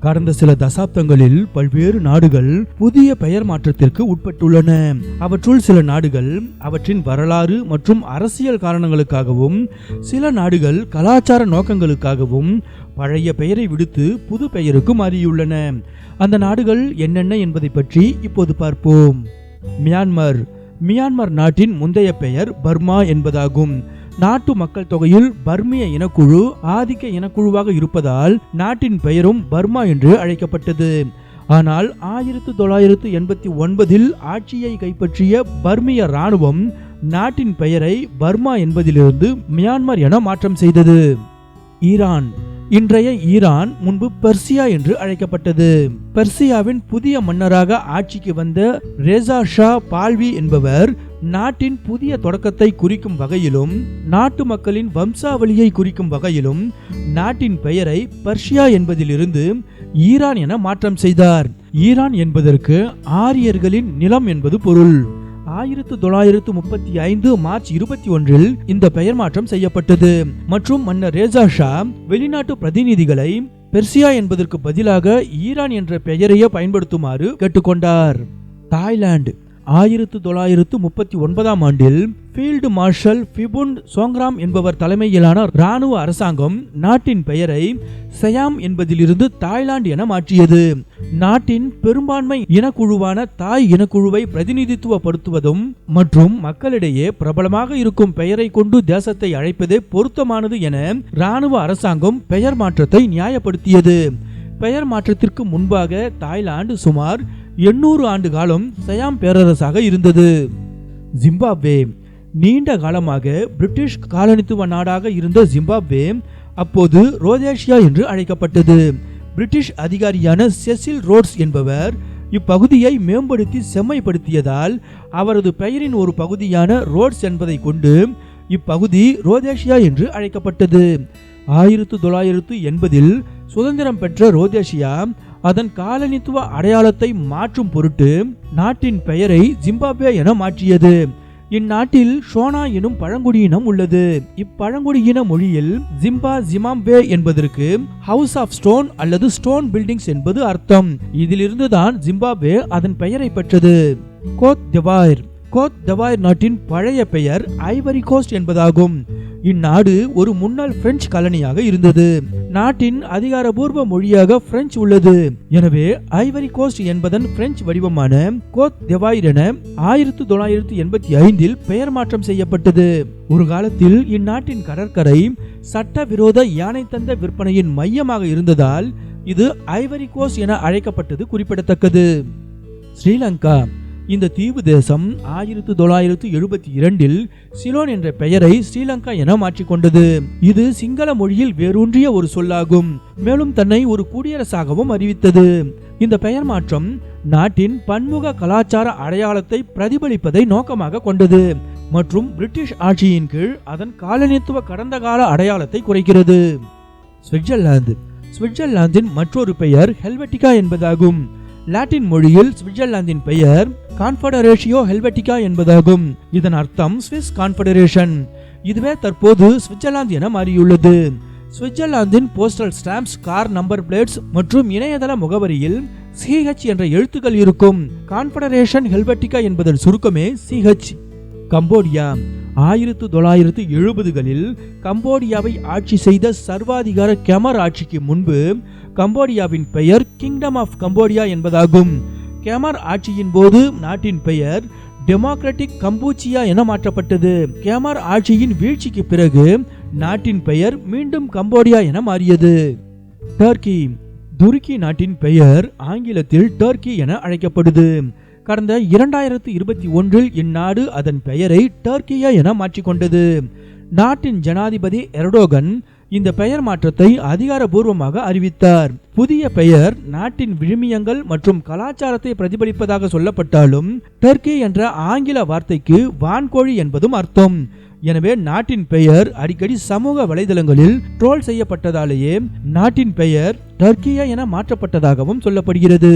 கடந்த சில தசாப்தங்களில் பல்வேறு நாடுகள் புதிய பெயர் மாற்றத்திற்கு உட்பட்டுள்ளன. அவற்றுள் சில நாடுகள் அவற்றின் வரலாறு மற்றும் அரசியல் காரணங்களுக்காகவும் சில நாடுகள் கலாச்சார நோக்கங்களுக்காகவும் பழைய பெயரை விடுத்து புது பெயருக்கு மாறியுள்ளன. அந்த நாடுகள் என்னென்ன என்பதை பற்றி இப்போது பார்ப்போம். மியான்மர். மியான்மர் நாட்டின் முந்தைய பெயர் பர்மா என்பதாகும். நாட்டு மக்கள் தொகையில் பர்மிய இனக்குழு ஆதிக்க இனக்குழுவாக இருப்பதால் நாட்டின் பெயரும் பர்மா என்று அழைக்கப்பட்டது. ஆனால் ஆயிரத்து தொள்ளாயிரத்து எண்பத்தி ஒன்பதில் ஆட்சியை கைப்பற்றிய பர்மிய இராணுவம் நாட்டின் பெயரை பர்மா என்பதிலிருந்து மியான்மர் என மாற்றம் செய்தது. ஈரான் இன்றைய ஈரான் முன்பு பெர்சியா என்று அழைக்கப்பட்டது. பெர்சியாவின் புதிய மன்னராக ஆட்சிக்கு வந்த ரேசா ஷா பால்வி என்பவர் நாட்டின் புதிய தொடக்கத்தை குறிக்கும் வகையிலும் நாட்டு மக்களின் வம்சாவளியை குறிக்கும் வகையிலும் நாட்டின் பெயரை பர்ஷியா என்பதிலிருந்து ஈரான் என மாற்றம் செய்தார். ஈரான் என்பதற்கு ஆரியர்களின் நிலம் என்பது பொருள். ஆயிரத்து தொள்ளாயிரத்து முப்பத்தி ஐந்து மார்ச் இருபத்தி ஒன்றில் இந்த பெயர் மாற்றம் செய்யப்பட்டது. மற்றும் மன்னர் ரேசா ஷா வெளிநாட்டு பிரதிநிதிகளை பெர்சியா என்பதற்கு பதிலாக ஈரான் என்ற பெயரையே பயன்படுத்துமாறு கேட்டுக்கொண்டார். தாய்லாந்து. ஆயிரத்து தொள்ளாயிரத்து முப்பத்தி ஒன்பதாம் ஆண்டில் ஃபீல்டு மார்ஷல் ஃபிபுன் சோங்ராம் என்பவர் தலைமையிலான இராணுவ அரசாங்கம் நாட்டின் பெயரை சயாம் என்பதிலிருந்து தாய்லாந்து என மாற்றியது. நாட்டின் பெரும்பான்மை இனக்குழுவான தாய் இனக்குழுவை பிரதிநிதித்துவப்படுத்துவதும் மற்றும் மக்களிடையே பிரபலமாக இருக்கும் பெயரை கொண்டு தேசத்தை அழைப்பதே பொருத்தமானது என இராணுவ அரசாங்கம் பெயர் மாற்றத்தை நியாயப்படுத்தியது. பெயர் மாற்றத்திற்கு முன்பாக தாய்லாந்து சுமார் எண்ணூறு ஆண்டு காலம் சயாம் பேரரசாக இருந்தது. ஜிம்பாப்வே நீண்ட காலமாக பிரிட்டிஷ் காலனித்துவ நாடாக இருந்த ஜிம்பாப்வே அப்போது ரோதேஷியா என்று அழைக்கப்பட்டது. பிரிட்டிஷ் அதிகாரியான செசில் ரோட்ஸ் என்பவர் இப்பகுதியை மேம்படுத்தி செம்மைப்படுத்தியதால் அவரது பெயரின் ஒரு பகுதியான ரோட்ஸ் என்பதை கொண்டு இப்பகுதி ரோதேஷியா என்று அழைக்கப்பட்டது. ஆயிரத்து தொள்ளாயிரத்து எண்பதில் சுதந்திரம் பெற்ற ரோதேஷியா அதன் காலனித்துவ அடையாளத்தை மாற்றும் பொருட்டு நாட்டின் பெயரை ஜிம்பாப்வே என மாற்றியது. இந்நாட்டில் ஷோனா எனும் பழங்குடியினம் உள்ளது. இப்பழங்குடியின மொழியில் ஜிம்பா ஜிமாம்பே என்பதற்கு ஹவுஸ் ஆஃப் ஸ்டோன் அல்லது ஸ்டோன் பில்டிங்ஸ் என்பது அர்த்தம். இதிலிருந்துதான் ஜிம்பாப்வே அதன் பெயரை பெற்றது. கோத் தெவார் கோத் தெவார் நாட்டின் பழைய பெயர் ஐவரி கோஸ்ட் என்பதாகும். இந்நாடு ஒரு முன்னாள் பிரெஞ்சு காலனியாக இருந்தது. நாட்டின் அதிகாரபூர்வ மொழியாக பிரெஞ்சு உள்ளது. எனவே ஐவரி கோஸ்ட் என்பதன் பிரெஞ்சு வடிவமான கோத் தெவாயிர் என ஆயிரத்து தொள்ளாயிரத்து எண்பத்தி ஐந்தில் பெயர் மாற்றம் செய்யப்பட்டது. ஒரு காலத்தில் இந்நாட்டின் கடற்கரை சட்டவிரோத யானை தந்த விற்பனையின் மையமாக இருந்ததால் இது ஐவரி கோஸ்ட் என அழைக்கப்பட்டது குறிப்பிடத்தக்கது. ஸ்ரீலங்கா. இந்த தீவு தேசம் ஆயிரத்து தொள்ளாயிரத்து எழுபத்தி இரண்டில் சிலோன் என்ற பெயரை ஸ்ரீலங்கா என மாற்றிக்கொண்டது. இது சிங்கள மொழியில் வேரூன்றிய ஒரு சொல்லாகும். மேலும் தன்னை ஒரு குடியரசாகவும் அறிவித்தது. இந்த பெயர் மாற்றம் நாட்டின் பன்முக கலாச்சார அடையாளத்தை பிரதிபலிப்பதை நோக்கமாக கொண்டது. மற்றும் பிரிட்டிஷ் ஆட்சியின் கீழ் அதன் காலனித்துவ கடந்த கால அடையாளத்தை குறைக்கிறது. சுவிட்சர்லாந்து சுவிட்சர்லாந்தின் மற்றொரு பெயர் ஹெல்வெட்டிகா என்பதாகும். லாட்டின் மொழியில் சுவிட்சர்லாந்தின் பெயர் கான்ஃபெடரேஷியோ ஹெல்வெட்டிகா என்பதாகும். இதன் அர்த்தம் சுவிஸ் கான்ஃபெடரேஷன். இதுவே தற்போது சுவிட்சர்லாந்து என மாறியுள்ளது. சுவிட்சர்லாந்தின் postal stamps car number plates மற்றும் இணையதள முகவரியில் சிஹெச் என்ற எழுத்துக்கள் இருக்கும். கான்ஃபெடரேஷன் ஹெல்வெட்டிகா என்பதன் சுருக்கமே சிஹெச் கம்போடியா. ஆயிரத்து தொள்ளாயிரத்து எழுபதுகளில் கம்போடியாவை ஆட்சி செய்த சர்வாதிகார கெமர் ஆட்சிக்கு முன்பு கம்போடியாவின் பெயர் கிங்டம் ஆஃப் கம்போடியா என்பதாகும். கேமர் ஆட்சியின் போது நாட்டின் பெயர் டெமோக்ராட்டிக் கம்பூச்சியா என மாற்றப்பட்டது. கேமர் ஆட்சியின் வீழ்ச்சிக்கு பிறகு நாட்டின் பெயர் மீண்டும் கம்போடியா என மாறியது. டர்க்கி துருக்கி நாட்டின் பெயர் ஆங்கிலத்தில் டர்க்கி என அழைக்கப்படுது. கடந்த இரண்டாயிரத்து இருபத்தி ஒன்றில் இந்நாடு அதன் பெயரை டர்க்கியா என மாற்றிக்கொண்டது. நாட்டின் ஜனாதிபதி எர்டோகன் இந்த பெயர் மாற்றத்தை அதிகாரபூர்வமாக அறிவித்தார். புதிய பெயர் நாட்டின் விழுமியங்கள் மற்றும் கலாச்சாரத்தை பிரதிபலிப்பதாக சொல்லப்பட்டாலும் டர்க்கி என்ற ஆங்கில வார்த்தைக்கு வான்கோழி என்பதும் அர்த்தம். எனவே நாட்டின் பெயர் அடிக்கடி சமூக வலைதளங்களில் ட்ரோல் செய்யப்பட்டதாலேயே நாட்டின் பெயர் டர்க்கியா என மாற்றப்பட்டதாகவும் சொல்லப்படுகிறது.